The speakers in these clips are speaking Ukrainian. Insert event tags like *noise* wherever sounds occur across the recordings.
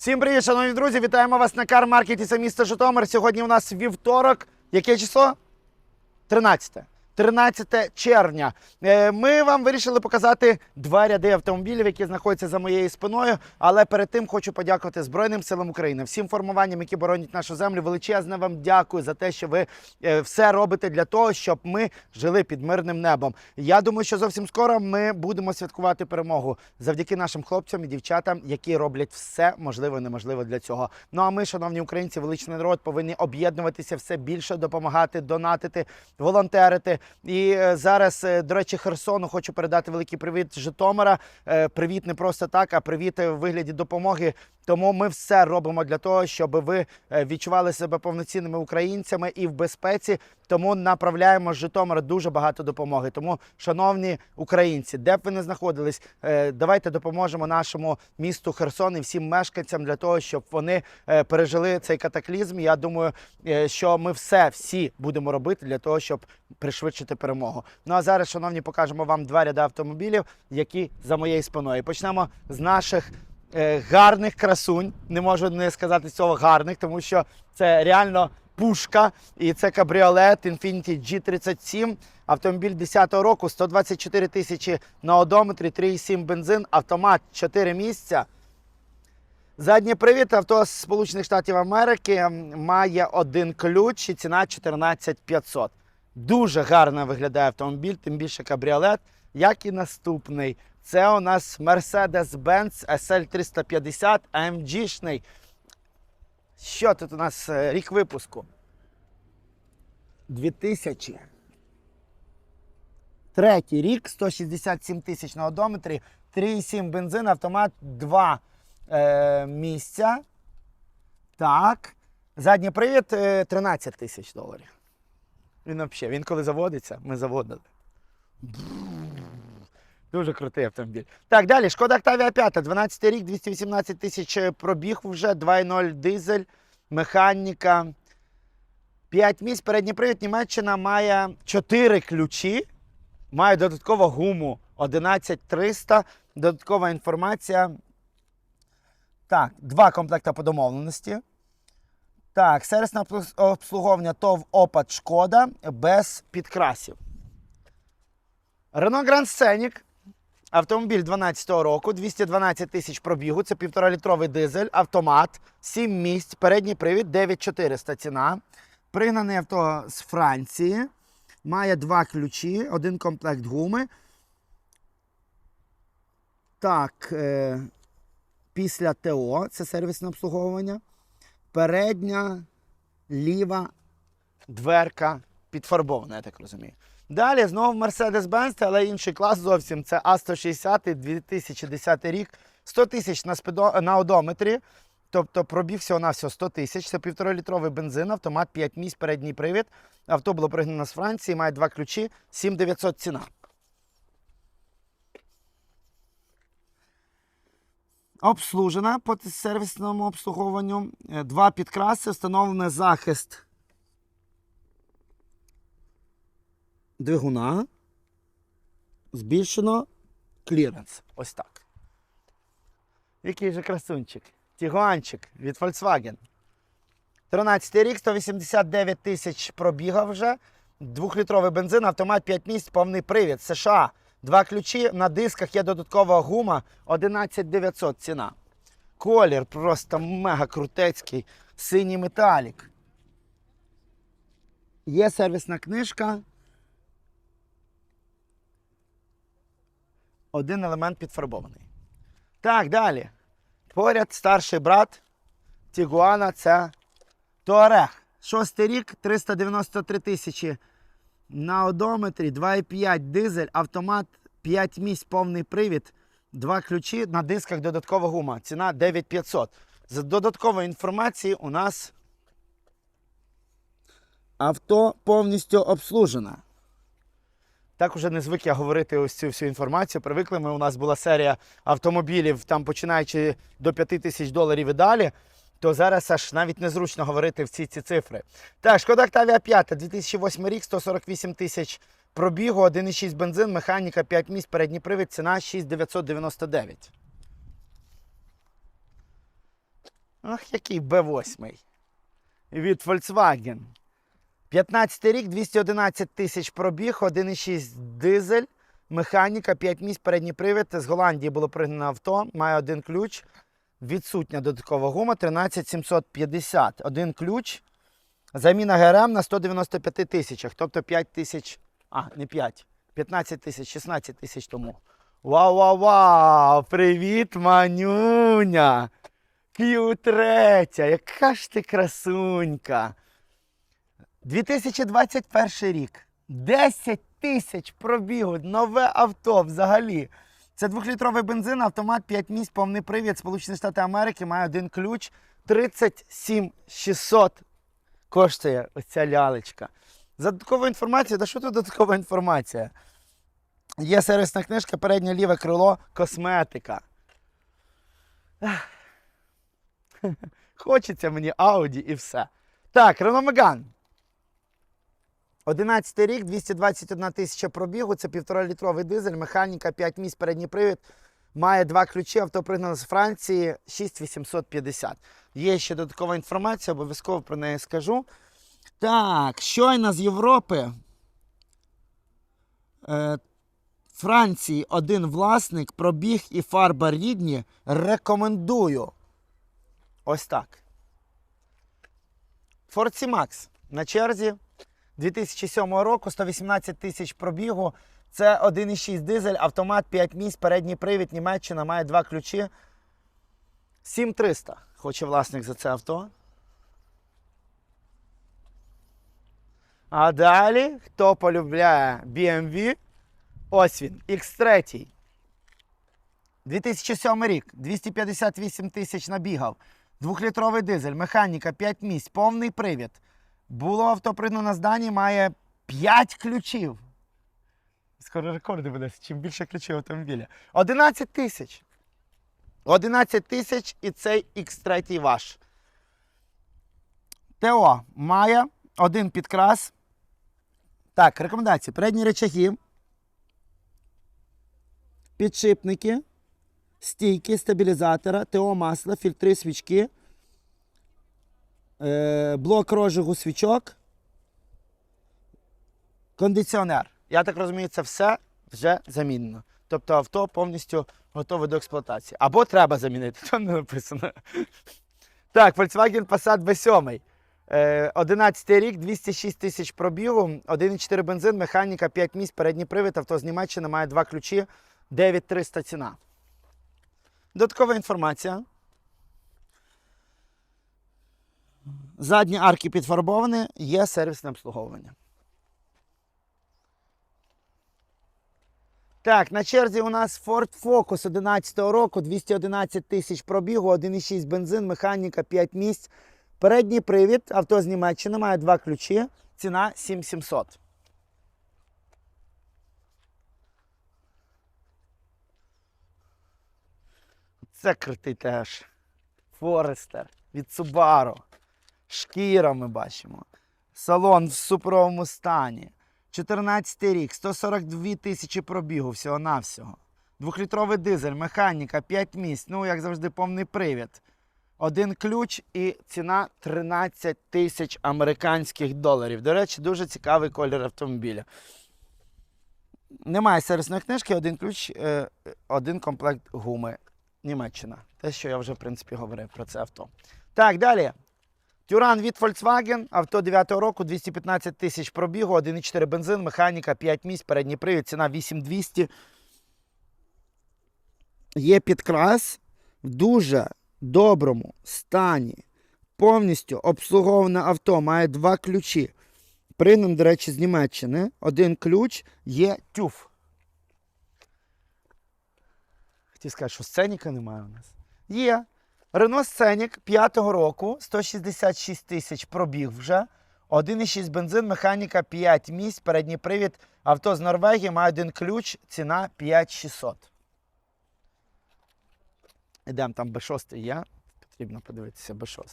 Всім привіт, шановні друзі! Вітаємо вас на кар-маркеті це місто Житомир. Сьогодні у нас вівторок. Яке число? 13. 13 червня. Е, Ми вам вирішили показати два ряди автомобілів, які знаходяться за моєю спиною. Але перед тим хочу подякувати Збройним силам України, всім формуванням, які боронять нашу землю. Величезне вам дякую за те, що ви е, все робите для того, щоб ми жили під мирним небом. Я думаю, що зовсім скоро ми будемо святкувати перемогу завдяки нашим хлопцям і дівчатам, які роблять все можливе і неможливе для цього. Ну а ми, шановні українці, величний народ, повинні об'єднуватися все більше, допомагати, донатити, волонтерити. І е, зараз, е, до речі, Херсону хочу передати великий привіт Житомира. Е, Привіт не просто так, а привіт в вигляді допомоги. Тому ми все робимо для того, щоб ви е, відчували себе повноцінними українцями і в безпеці. Тому направляємо з Житомира дуже багато допомоги. Тому, шановні українці, де б ви не знаходились, е, давайте допоможемо нашому місту Херсон і всім мешканцям для того, щоб вони е, пережили цей катаклізм. Я думаю, що ми все всі будемо робити для того, щоб пришвидшити перемогу. Ну а зараз, шановні, покажемо вам два ряди автомобілів, які за моєю спиною. Почнемо з наших гарних красунь. Не можу не сказати цього гарних, тому що це реально пушка. І це кабріолет Infiniti G37. Автомобіль 10-го року, 124 тисячі на одометрі, 3,7 бензин, автомат 4 місця. Задній привід авто з Сполучених Штатів Америки має один ключ і ціна 14 500. Дуже гарно виглядає автомобіль, тим більше кабріолет, як і наступний. Це у нас Mercedes-Benz SL350 AMG-шний. Що тут у нас е, рік випуску? 2000. Третій рік, 167 тисяч на одометрі, 3,7 бензин, автомат 2 е, місця. Так. Задній привід е, 13 тисяч доларів. Він взагалі, він коли заводиться, ми заводили. Дуже крутий автомобіль. Так, далі. Шкода Octavia 5, 12 рік, 218 тисяч пробіг вже, 2.0 дизель, механіка. 5 місць. Передній привід Німеччина має 4 ключі. Має додаткову гуму 11300. Додаткова інформація. Так, два комплекти по домовленості. Так, сервісне обслуговування ТОВ Опад Шкода без підкрасів. Renault Grand Scenic. Автомобіль 12-го року, 212 тисяч пробігу. Це 1,5-літровий дизель, автомат, 7 місць, передній привід, 9400 ціна. Пригнаний авто з Франції. Має два ключі, один комплект гуми. Так, е, після ТО, це сервісне обслуговування. Передня, ліва дверка підфарбована, я так розумію. Далі знову Mercedes-Benz, але інший клас зовсім. Це А160 2010 рік. 100 тисяч на, спидо... на одометрі. Тобто пробіг всього на всього 100 тисяч. Це півторалітровий бензин, автомат 5 місць, передній привід. Авто було пригнано з Франції, має два ключі, 7900 ціна. Обслужена по сервісному обслуговуванню. Е, Два підкраси, встановлений захист двигуна. Збільшено кліренс. Ось так. Який же красунчик. Тігуанчик від Volkswagen. 13 рік, 189 тисяч пробіга вже. Двохлітровий бензин, автомат 5 місць, повний привід. США. Два ключі. На дисках є додаткова гума 11900 ціна. Колір просто мега крутецький. Синій металік. Є сервісна книжка. Один елемент підфарбований. Так, далі. Поряд старший брат Тігуана це Туарег. Шостий рік, 393 тисячі на одометрі, 2,5 дизель, автомат, 5 місць, повний привід, два ключі, на дисках додаткова гума. Ціна 9500. За додаткової інформації у нас авто повністю обслужено. Так уже не звик я говорити ось цю всю інформацію. Привикли ми. У нас була серія автомобілів, там починаючи до 5 тисяч доларів і далі. То зараз аж навіть незручно говорити всі ці цифри. Так, шкода Octavia 5, 2008 рік, 148 тисяч пробігу, 1,6 бензин, механіка 5 місць, передній привід, ціна 6999. Ах, який Б8 від Volkswagen. 15 рік, 211 тисяч пробіг, 1,6 дизель, механіка, 5 місць, передній привід. З Голландії було пригнано авто, має один ключ. Відсутня додаткова гума 13750. Один ключ. Заміна ГРМ на 195 тисячах, тобто 5 тисяч, а, не 5, 15 тисяч, 16 тисяч тому. Вау, вау, вау! Привіт, манюня! Q3, яка ж ти красунька! 2021 рік. 10 тисяч пробігу, нове авто взагалі. Це двохлітровий бензин, автомат 5 місць, повний привід, Сполучені Штати Америки, має один ключ. 37 600 коштує оця лялечка. За додаткову інформацію, да що тут додаткова інформація? Є сервісна книжка, переднє ліве крило, косметика. *laughs* Хочеться мені Ауді і все. Так, Renault Megane. 11 рік, 221 тисяча пробігу, це 1,5-літровий дизель, механіка, 5 місць, передній привід. Має два ключі, авто пригнано з Франції 6850. Є ще додаткова інформація, обов'язково про неї скажу. Так, щойно з Європи. Е, Франції один власник, пробіг і фарба рідні. Рекомендую. Ось так. Ford C-Max на черзі 2007 року, 118 тисяч пробігу. Це 1,6 дизель, автомат 5 місць, передній привід, Німеччина має два ключі. 7300 хоче власник за це авто. А далі, хто полюбляє BMW, ось він, X3. 2007 рік, 258 тисяч набігав. Двохлітровий дизель, механіка, 5 місць, повний привід. Було авто пригнано з Данії, має 5 ключів. Скоро рекорди буде, чим більше ключів автомобіля. 11 тисяч. 11 тисяч і цей X3 ваш. ТО має один підкрас. Так, рекомендації. Передні речаги. Підшипники. Стійки стабілізатора, ТО масла, фільтри свічки. Е, блок розжигу свічок. Кондиціонер. Я так розумію, це все вже замінено. Тобто авто повністю готове до експлуатації. Або треба замінити, *laughs* то не написано. Так, Volkswagen Passat B7. Е, 11 рік, 206 тисяч пробігу, 1,4 бензин, механіка, 5 місць, передній привід, авто з Німеччини має два ключі, 9300 ціна. Додаткова інформація. Задні арки підфарбовані, є сервісне обслуговування. Так, на черзі у нас Ford Focus 11 року, 211 тисяч пробігу, 1,6 бензин, механіка, 5 місць. Передній привід, авто з Німеччини, має два ключі, ціна 7700. Це крутий теж. Форестер від Subaru. Шкіра ми бачимо. Салон в супровому стані. 14 рік, 142 тисячі пробігу всього-навсього. Двохлітровий дизель, механіка, 5 місць. Ну, як завжди, повний привід. Один ключ і ціна 13 тисяч американських доларів. До речі, дуже цікавий колір автомобіля. Немає сервісної книжки, один ключ, е, один комплект гуми. Німеччина. Те, що я вже, в принципі, говорив про це авто. Так, далі. Тюран від Volkswagen, авто 9 року, 215 тисяч пробігу, 1,4 бензин, механіка, 5 місць, передній привід, ціна 8200. Є підкрас в дуже доброму стані. Повністю обслуговане авто, має два ключі. Пригнан, до речі, з Німеччини. Один ключ є тюф. Хотів сказати, що сценіка немає у нас. Є. Рено Сценік 5-го року, 166 тисяч пробіг вже. 1,6 бензин, механіка 5 місць, передній привід. Авто з Норвегії має один ключ, ціна 5600. Ідемо там Б6 є. Потрібно подивитися Б6.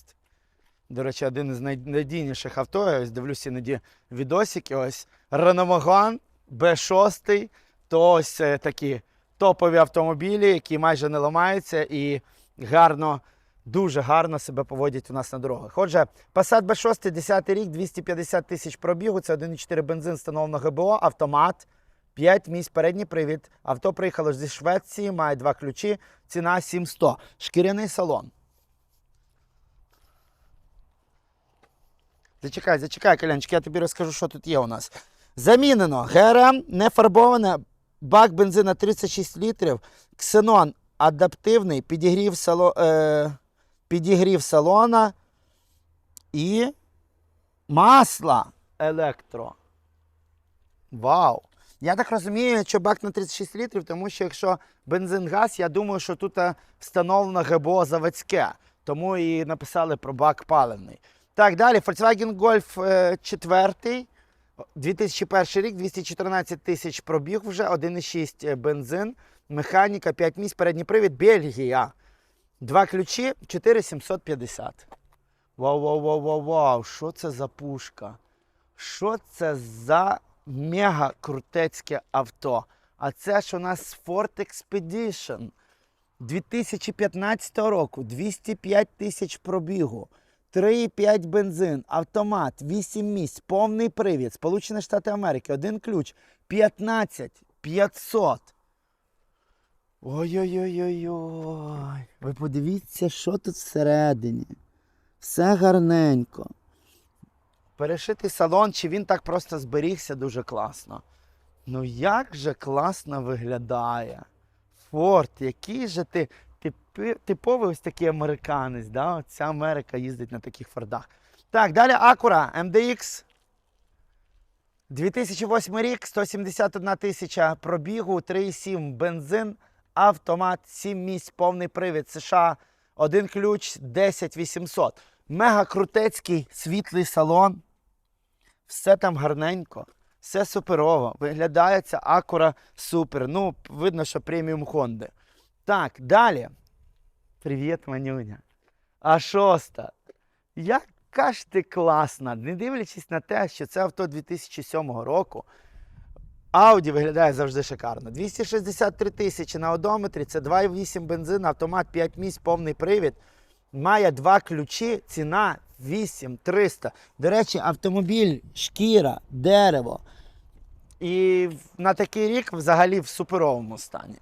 До речі, один із найнадійніших авто. Я ось дивлюся іноді відосики. Ось Megane B6. То ось е, такі топові автомобілі, які майже не ламаються і гарно дуже гарно себе поводять у нас на дорогах. Отже, Passat B6, 10 рік, 250 тисяч пробігу. Це 1,4 бензин встановлено ГБО, автомат, 5 місць, передній привід. Авто приїхало зі Швеції, має два ключі, ціна 7100. Шкіряний салон. Зачекай, зачекай, Колянчик, я тобі розкажу, що тут є у нас. Замінено ГРМ не фарбоване, бак бензина 36 літрів, ксенон адаптивний, підігрів, сало, е, підігрів салона і масла електро. Вау! Я так розумію, що бак на 36 літрів, тому що якщо бензин газ, я думаю, що тут е, встановлено ГБО заводське. Тому і написали про бак паливний. Так, далі Volkswagen Golf е, 4. 2001 рік, 214 тисяч пробіг вже, 1,6 бензин, механіка, 5 місць, передній привід, Бельгія. Два ключі, 4750. Вау, вау, вау, вау, вау. Що це за пушка? Що це за мега крутецьке авто? А це ж у нас Ford Expedition 2015 року, 205 тисяч пробігу. 3,5 бензин, автомат, 8 місць, повний привід, Сполучені Штати Америки, один ключ, 15 500. Ой-ой-ой-ой-ой. Ви подивіться, що тут всередині. Все гарненько. Перешитий салон, чи він так просто зберігся дуже класно. Ну як же класно виглядає. Форд, який же ти типовий ось такий американець. Да? Ця Америка їздить на таких фордах. Так, далі Acura MDX. 2008 рік, 171 тисяча пробігу, 3,7 бензин, автомат, 7 місць, повний привід США, один ключ, 10 800. Мега крутецький світлий салон. Все там гарненько, все суперово. Виглядає ця Acura супер. Ну, видно, що преміум Honda. Так, далі. Привіт, манюня. А шоста. Яка ж ти класна, не дивлячись на те, що це авто 2007 року. Audi виглядає завжди шикарно. 263 тисячі на одометрі, це 2,8 бензин, автомат 5 місць, повний привід. Має два ключі, ціна 8300. До речі, автомобіль, шкіра, дерево. І на такий рік взагалі в суперовому стані.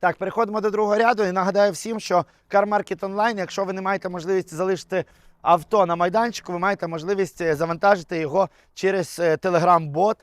Так, переходимо до другого ряду і нагадаю всім, що Car Market Online, якщо ви не маєте можливості залишити авто на майданчику, ви маєте можливість е, завантажити його через е, Telegram-бот,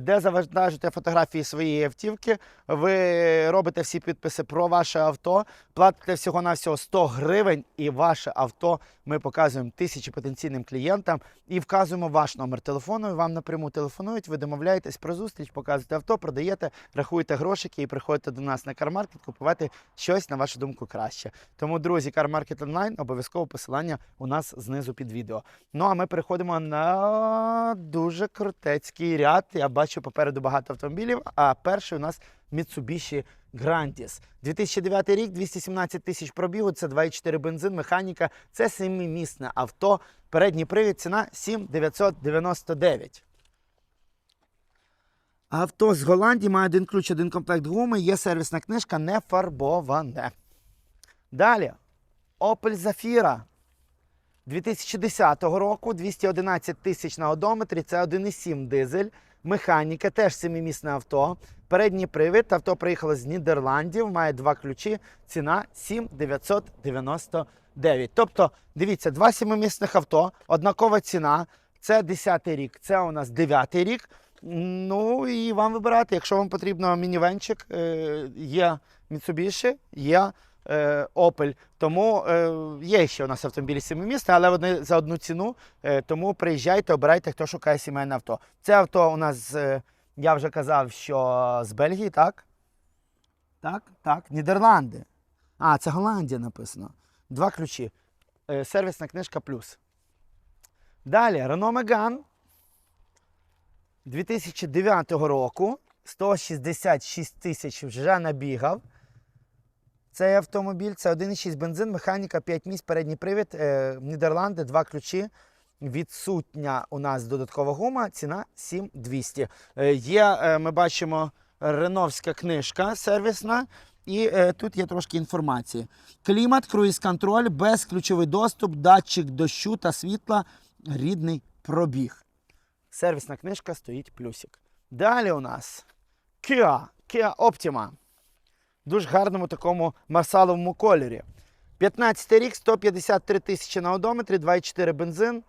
де завантажите фотографії своєї автівки. Ви робите всі підписи про ваше авто, платите всього-навсього 100 гривень, і ваше авто ми показуємо тисячі потенційним клієнтам і вказуємо ваш номер телефону. Вам напряму телефонують, ви домовляєтесь про зустріч, показуєте авто, продаєте, рахуєте грошики і приходите до нас на CarMarket купувати щось, на вашу думку, краще. Тому, друзі, CarMarket Online, обов'язково посилання у нас знизу під відео. Ну а ми переходимо на дуже крутецький ряд. Я бачу попереду багато автомобілів. А перший у нас Mitsubishi Grandis. 2009 рік, 217 тисяч пробігу, це 2,4 бензин, механіка, це семимісне авто. Передній привід, ціна 7999. Авто з Голландії має один ключ, один комплект гуми, є сервісна книжка, не фарбоване. Далі. Opel Zafira 2010 року, 211 тисяч на одометрі, це 1,7 дизель, механіка, теж семимісне авто. Передній привід, авто приїхало з Нідерландів, має два ключі, ціна 7999. Тобто, дивіться, два семимісних авто, однакова ціна. Це 10 рік, це у нас 9 рік. Ну і вам вибирати, якщо вам потрібно мінівенчик, е, є Mitsubishi, є Opel. Тому е, є ще у нас автомобілі семимісні, але вони за одну ціну. Е, тому приїжджайте, обирайте, хто шукає сімейне авто. Це авто у нас, е, я вже казав, що з Бельгії, так? Так, так. Нідерланди. А, це Голландія написано. Два ключі. Сервісна книжка плюс. Далі, Renault Megane 2009 року. 166 тисяч вже набігав. Цей автомобіль це 1,6 бензин, механіка, 5 місць, передній привід, е, Нідерланди, два ключі. Відсутня у нас додаткова гума, ціна 7200. Е, є, е, ми бачимо, реновська книжка сервісна. І е, тут є трошки інформації. Клімат, круїз-контроль, безключовий доступ, датчик дощу та світла, рідний пробіг. Сервісна книжка стоїть плюсик. Далі у нас Kia, Kia Optima. Дуже гарному такому марсаловому кольорі. 15 рік, 153 тисячі на одометрі, 2,4 бензин,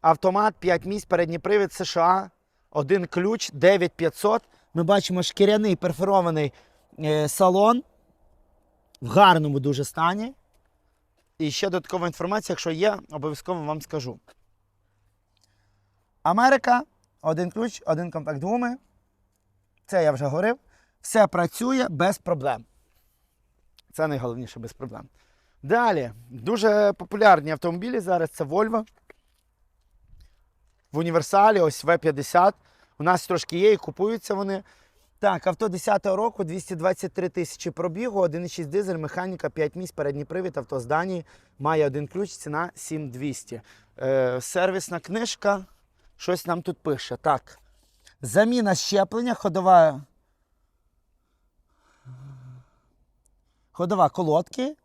автомат, 5 місць, передній привід США, один ключ, 9500. Ми бачимо шкіряний перфорований е, салон в гарному дуже стані. І ще додаткова інформація, якщо є, обов'язково вам скажу. Америка, один ключ, один комплект гуми. Це я вже говорив. Все працює без проблем. Це найголовніше без проблем. Далі, дуже популярні автомобілі зараз це Volvo. В універсалі, ось V50. У нас трошки є і купуються вони. Так, авто 10-го року, 223 тисячі пробігу, 1,6 дизель, механіка, 5 місць, передній привід, авто з Данії, має один ключ, ціна 7200. Е, сервісна книжка, щось нам тут пише. Так. Заміна щеплення, ходова. Ходова колодки.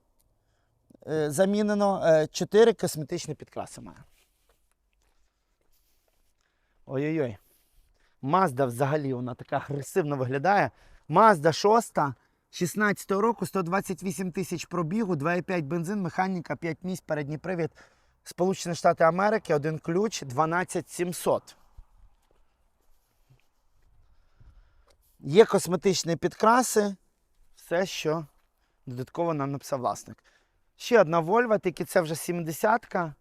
Е, замінено 4 косметичні підкраси має. Ой-ой-ой. Mazda взагалі вона така агресивно виглядає. Mazda 6 16 року, 128 тисяч пробігу, 2,5 бензин, механіка, 5 місць, передній привід. Сполучені Штати Америки, один ключ, 12700. Є косметичні підкраси. Все, що додатково нам написав власник. Ще одна Volvo, тільки це вже 70-ка.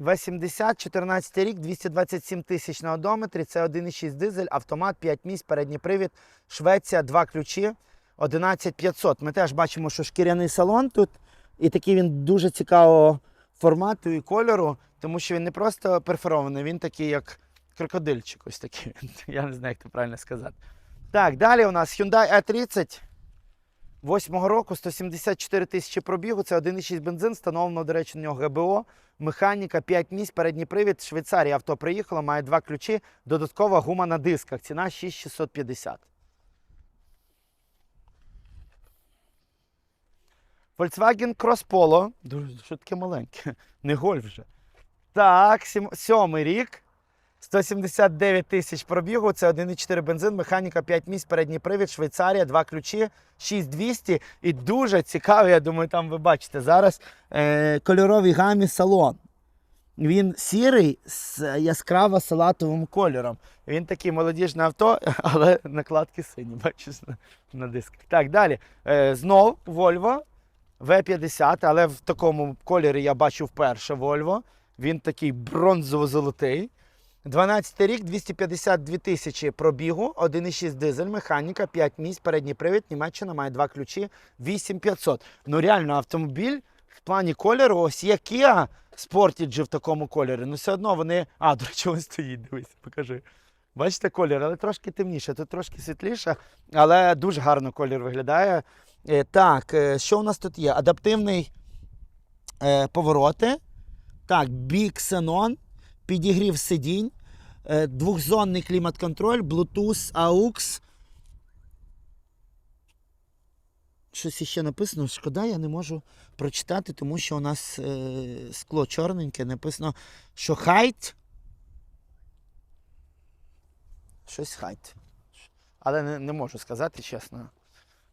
В70, 14 рік, 227 тисяч на одометрі. Це 1,6 дизель, автомат, 5 місць, передній привід, Швеція, 2 ключі, 11500. Ми теж бачимо, що шкіряний салон тут. І такий він дуже цікавого формату і кольору, тому що він не просто перфорований, він такий, як крокодильчик. Ось такий. *laughs* Я не знаю, як це правильно сказати. Так, далі у нас Hyundai i30. 8-го року 174 тисячі пробігу, це 1,6 бензин, встановлено, до речі, на нього ГБО, механіка, 5 місць, передній привід, Швейцарія авто приїхало, має два ключі, додаткова гума на дисках, ціна 6650. Volkswagen Cross Polo, дуже що таке маленьке, *laughs* не гольф вже. Так, сьомий рік. 179 тисяч пробігу, це 1,4 бензин, механіка 5 місць, передній привід, Швейцарія, два ключі, 6200. І дуже цікавий, я думаю, там ви бачите зараз е, кольоровий гамі салон. Він сірий з яскраво салатовим кольором. Він такий молодіжне авто, *laughs* але накладки сині, бачиш на, на дисках. Так, далі. Е, знов Volvo V50, але в такому кольорі я бачу вперше Volvo. Він такий бронзово-золотий. 12 рік, 252 тисячі пробігу, 1,6 дизель, механіка, 5 місць, передній привід, Німеччина має два ключі, 8500. Ну реально автомобіль в плані кольору, ось є Kia Sportage в такому кольорі. Ну все одно вони. А, до речі, він стоїть, дивись, покажи. Бачите колір, але трошки темніше, тут трошки світліше, але дуже гарно колір виглядає. Е, Так, е, що у нас тут є? Адаптивний е, повороти. Так, бік Xenon, підігрів сидінь, е, двохзонний клімат-контроль, Bluetooth, AUX. Щось іще написано. Шкода, я не можу прочитати, тому що у нас е, скло чорненьке, написано, що height. Щось height. Але не, не можу сказати чесно.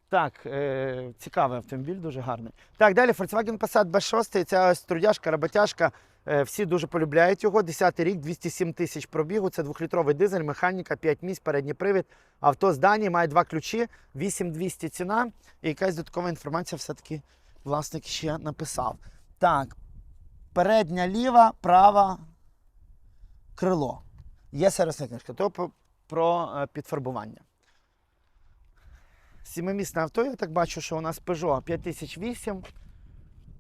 Так, е, цікавий автомобіль, дуже гарний. Так, далі Volkswagen Passat B6, ця ось трудяшка, роботяшка. Е, всі дуже полюбляють його. 10 рік, 207 тисяч пробігу. Це двохлітровий дизель, механіка, 5 місць, передній привід. Авто з Данії, має два ключі, 8200 ціна. І якась додаткова інформація все-таки власник ще написав. Так, передня ліва, права крило. Є сервісна книжка. То про, про е, підфарбування. Сімимісне авто, я так бачу, що у нас Peugeot 5008.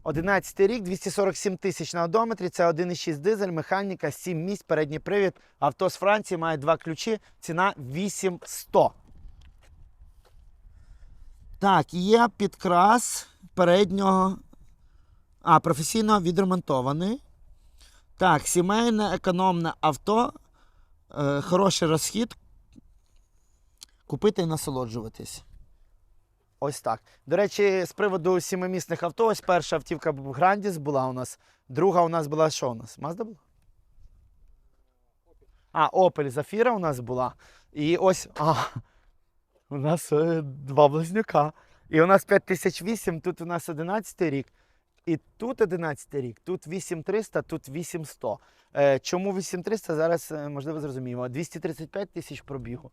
11 рік, 247 тисяч на одометрі. Це 1,6 дизель, механіка, 7 місць, передній привід. Авто з Франції має два ключі. Ціна 8100. Так, є підкрас переднього. А, професійно відремонтований. Так, сімейне економне авто. Е, хороший розхід. Купити і насолоджуватись. Ось так. До речі, з приводу сімимісних авто, ось перша автівка Грандіс була у нас. Друга у нас була що у нас? Мазда була? А, Opel Zafira у нас була. І ось. А, у нас е, два близнюка. І у нас 5008, тут у нас 11 рік. І тут 11 рік, тут 8300, тут 8100. Е, чому 8300? Зараз, е, можливо, зрозуміємо. 235 тисяч пробігу,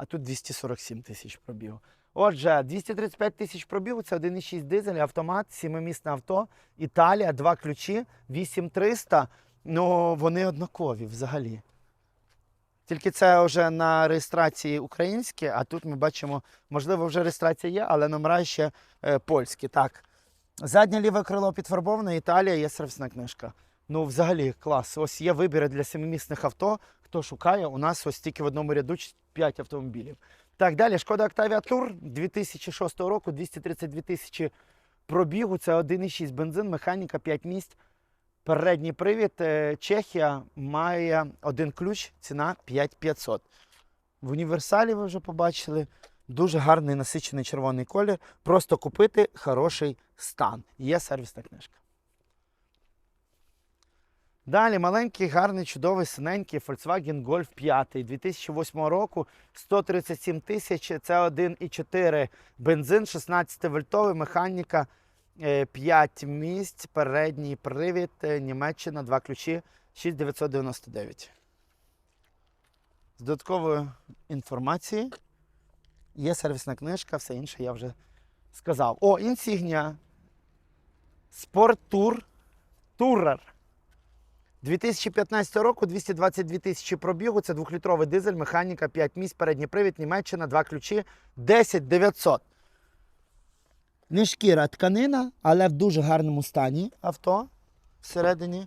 а тут 247 тисяч пробігу. Отже, 235 тисяч пробігу це 1,6 дизель, автомат, сімимісне авто, Італія, два ключі, 8300. Ну, вони однакові взагалі. Тільки це вже на реєстрації українські, а тут ми бачимо, можливо, вже реєстрація є, але номера ще е, польські. Так. Заднє ліве крило підфарбоване, Італія, є сервісна книжка. Ну, взагалі, клас. Ось є вибір для семимісних авто. Хто шукає, у нас ось тільки в одному ряду 5 автомобілів. Так, далі, шкода Octavia Tour 2006 року, 232 тисячі пробігу. Це 1,6 бензин, механіка 5 місць. Передній привід. Е, Чехія має один ключ, ціна 5500. В універсалі ви вже побачили. Дуже гарний насичений червоний колір. Просто купити хороший стан. Є сервісна книжка. Далі маленький, гарний, чудовий, синенький Volkswagen Golf 5 2008 року 137 тисяч. Це 1,4 бензин, 16 вольтовий, механіка, 5 місць, передній привід, е, Німеччина, два ключі, 6999. З додатковою інформацією є сервісна книжка, все інше я вже сказав. О. Sport Tour Tourer. 2015 року 222 тисячі пробігу. Це двохлітровий дизель, механіка, 5 місць, передній привід, Німеччина, два ключі, 10 900. Не шкіра, тканина, але в дуже гарному стані авто всередині.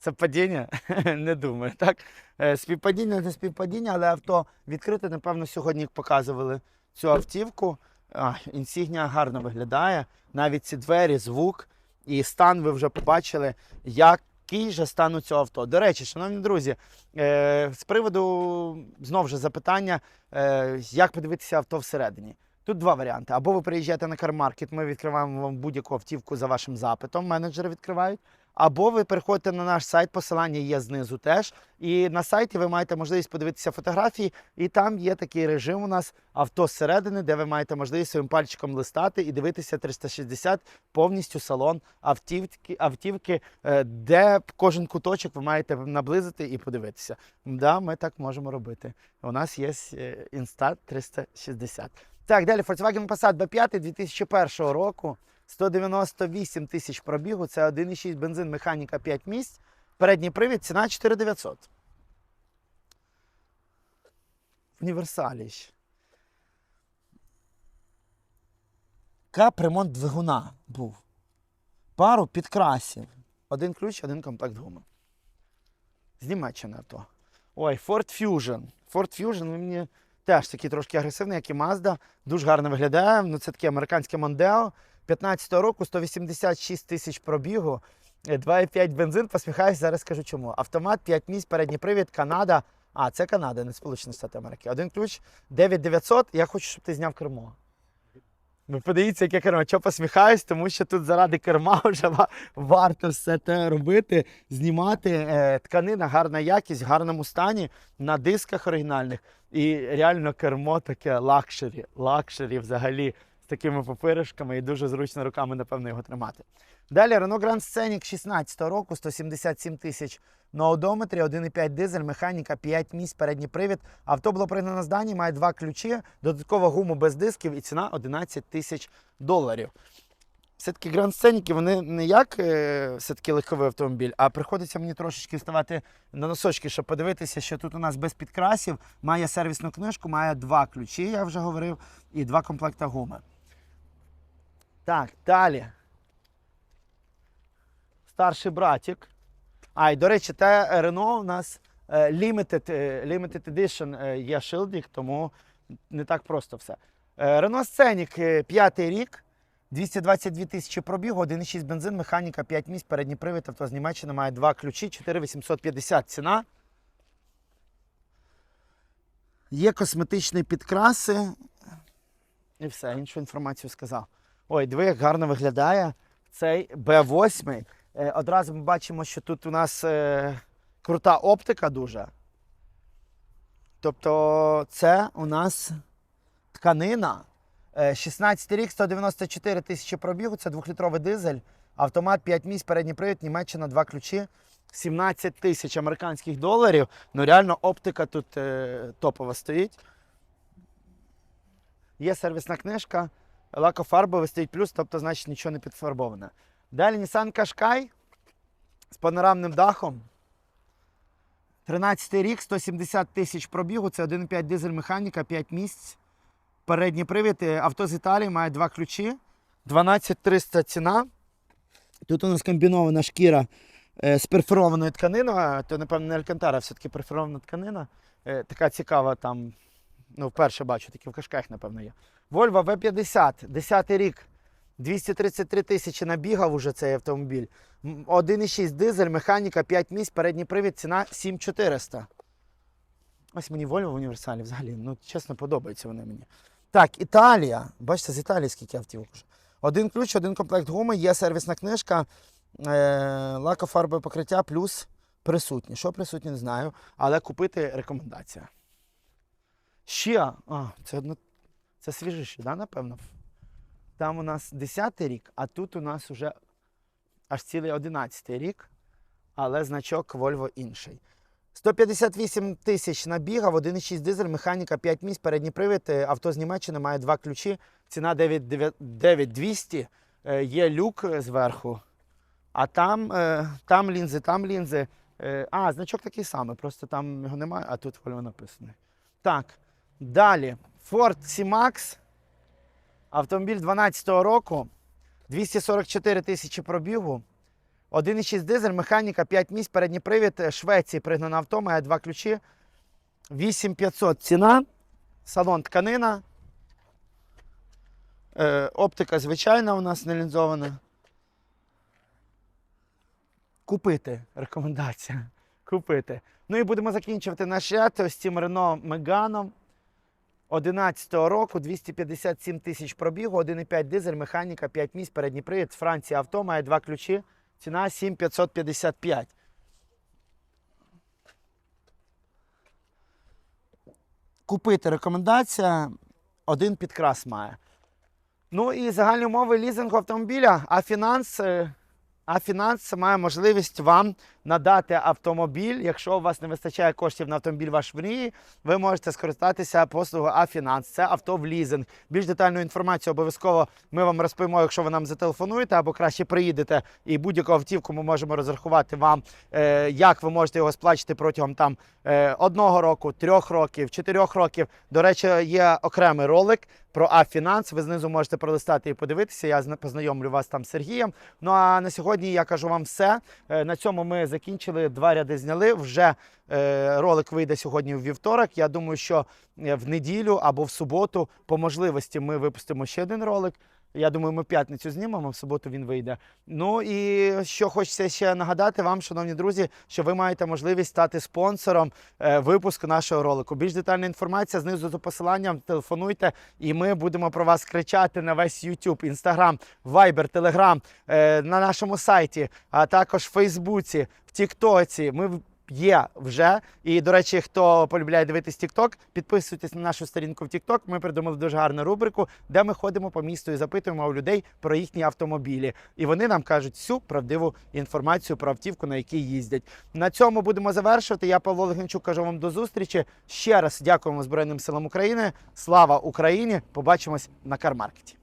Це падіння? *laughs* Не думаю, так? Е, Співпадіння не співпадіння, але авто відкрите, напевно, сьогодні показували цю автівку. А, інсігнія гарно виглядає. Навіть ці двері, звук і стан ви вже побачили, який же стан у цього авто. До речі, шановні друзі, е, з приводу знову ж запитання, е, як подивитися авто всередині. Тут два варіанти. Або ви приїжджаєте на кармаркет, ми відкриваємо вам будь-яку автівку за вашим запитом, менеджери відкривають. Або ви переходите на наш сайт, посилання є знизу теж. І на сайті ви маєте можливість подивитися фотографії, і там є такий режим у нас авто зсередини, де ви маєте можливість своїм пальчиком листати і дивитися 360 повністю салон автівки, автівки, е, де кожен куточок ви маєте наблизити і подивитися. Да, ми так можемо робити. У нас є е, Insta 360. Так, далі Volkswagen Passat B5 2001 року. 198 тисяч пробігу, це 1,6 бензин, механіка 5 місць. Передній привід, ціна 4900. Універсалі. ще. Капремонт двигуна був. Пару підкрасів. Один ключ, один комплект гуми. З Німеччини то. Ой, Ford Fusion. Ford Fusion мені теж такий трошки агресивний, як і Mazda. Дуже гарно виглядає. Ну, це таке американське Мондео. 15-го року 186 тисяч пробігу. е, 2,5 бензин, посміхаюсь, зараз скажу чому. Автомат, 5 місць, передній привід, Канада. А, це Канада, не Сполучені Штати Америки. Один ключ 9900. Я хочу, щоб ти зняв кермо. Ви подивіться, яке кермо. Чого посміхаюсь, тому що тут заради керма *laughs* вже варто все те робити, знімати. Е, тканина, гарна якість, в гарному стані, на дисках оригінальних. І реально кермо таке лакшері. Лакшері взагалі такими попиришками і дуже зручно руками, напевно, його тримати. Далі Renault Grand Scenic 16 року, 177 тисяч на одометрі, 1,5 дизель, механіка, 5 місць, передній привід. Авто було пригнано з Данії, має два ключі, додаткова гума без дисків і ціна 11 тисяч доларів. Все-таки Scenic, вони не як е, все-таки легковий автомобіль, а приходиться мені трошечки вставати на носочки, щоб подивитися, що тут у нас без підкрасів, має сервісну книжку, має два ключі, я вже говорив, і два комплекта гуми. Так, далі. Старший братик. А, і до речі, те Renault у нас е, limited, е, limited edition е, є шилдик, тому не так просто все. Scenic, е, п'ятий рік, 222 тисячі пробігу, 1,6 бензин, механіка, 5 місць, передній привід, авто з Німеччини має два ключі, 4850 ціна. Є косметичні підкраси. І все, іншу інформацію сказав. Ой, диви, як гарно виглядає цей B8. Е, одразу ми бачимо, що тут у нас е, крута оптика дуже. Тобто, це у нас тканина. Е, 16 рік, 194 тисячі пробігу, це 2-літровий дизель, автомат 5 місць, передній привід, Німеччина, 2 ключі, 17 тисяч американських доларів. Ну реально оптика тут е, топова стоїть. Є сервісна книжка, лакофарбовий стоїть плюс, тобто, значить, нічого не підфарбоване. Далі Nissan Qashqai з панорамним дахом. 13 рік, 170 тисяч пробігу, це 1,5 дизель механіка, 5 місць. Передній привід, е, авто з Італії, має два ключі. 12300 ціна. Тут у нас комбінована шкіра е, з перфорованою тканиною, то, напевно, не Алькантара, а все-таки перфорована тканина. Е, Така цікава там. Ну, вперше бачу, такі в кашках, напевно, є. Volvo V50, 10 рік, 233 тисячі набігав уже цей автомобіль. М, 1,6 дизель, механіка, 5 місць, передній привід, ціна 7400. Ось мені Volvo в універсалі взагалі, ну, чесно, подобаються вони мені. Так, Італія. Бачите, з Італії скільки автівок вже. Один ключ, один комплект гуми, є сервісна книжка, е- лакофарбове покриття плюс присутні. Що присутні, не знаю, але купити рекомендація. Ще, а, це, одно, це свіжіше, да, напевно? Там у нас 10-й рік, а тут у нас уже аж цілий 11-й рік, але значок Volvo інший. 158 тисяч набігав, 1,6 дизель, механіка 5 місць, передній привід, е, авто з Німеччини має два ключі, ціна 9200, е, є люк е, зверху, а там, там лінзи, там лінзи. А, значок такий самий, просто там його немає, а тут Volvo написано. Так, далі. Ford C-Max, автомобіль 12-го року, 244 тисячі пробігу. 1,6 дизель, механіка, 5 місць, передній привід, е, Швеції пригнане авто, має два ключі. 8500 ціна, салон тканина. Е, оптика звичайна у нас не лінзована. Купити рекомендація. *laughs* Купити. Ну і будемо закінчувати наш ряд ось цим Renault Megane 11-го року, 257 тисяч пробігу, 1,5 дизель, механіка, 5 місць, передній привід. З Франції авто має два ключі. Ціна 7555. Купити рекомендація. Один підкрас має. Ну і загальні умови лізингу автомобіля. А фінанс, а фінанс має можливість вам надати автомобіль. Якщо у вас не вистачає коштів на автомобіль ваш мрії, ви можете скористатися послугою А-Фінанс. Це авто в лізинг. Більш детальну інформацію обов'язково ми вам розповімо, якщо ви нам зателефонуєте, або краще приїдете. І будь-яку автівку ми можемо розрахувати вам, е, як ви можете його сплачувати протягом там е, одного року, трьох років, чотирьох років. До речі, є окремий ролик про А-Фінанс. Ви знизу можете пролистати і подивитися. Я зна- познайомлю вас там з Сергієм. Ну а на сьогодні я кажу вам все. Е, На цьому ми закінчили. Два ряди зняли. Вже е, ролик вийде сьогодні в вівторок. Я думаю, що е, в неділю або в суботу по можливості ми випустимо ще один ролик. Я думаю, ми п'ятницю знімемо, в суботу він вийде. Ну і що хочеться ще нагадати вам, шановні друзі, що ви маєте можливість стати спонсором е, випуску нашого ролику. Більш детальна інформація знизу за посиланням. Телефонуйте, і ми будемо про вас кричати на весь YouTube, Instagram, Viber, Telegram, е, на нашому сайті, а також в Фейсбуці, в Тіктоці. Ми Є вже. І, до речі, хто полюбляє дивитись TikTok, підписуйтесь на нашу сторінку в TikTok. Ми придумали дуже гарну рубрику, де ми ходимо по місту і запитуємо у людей про їхні автомобілі. І вони нам кажуть всю правдиву інформацію про автівку, на якій їздять. На цьому будемо завершувати. Я Павло Легенчук кажу вам до зустрічі. Ще раз дякуємо Збройним силам України. Слава Україні! Побачимось на кармаркеті.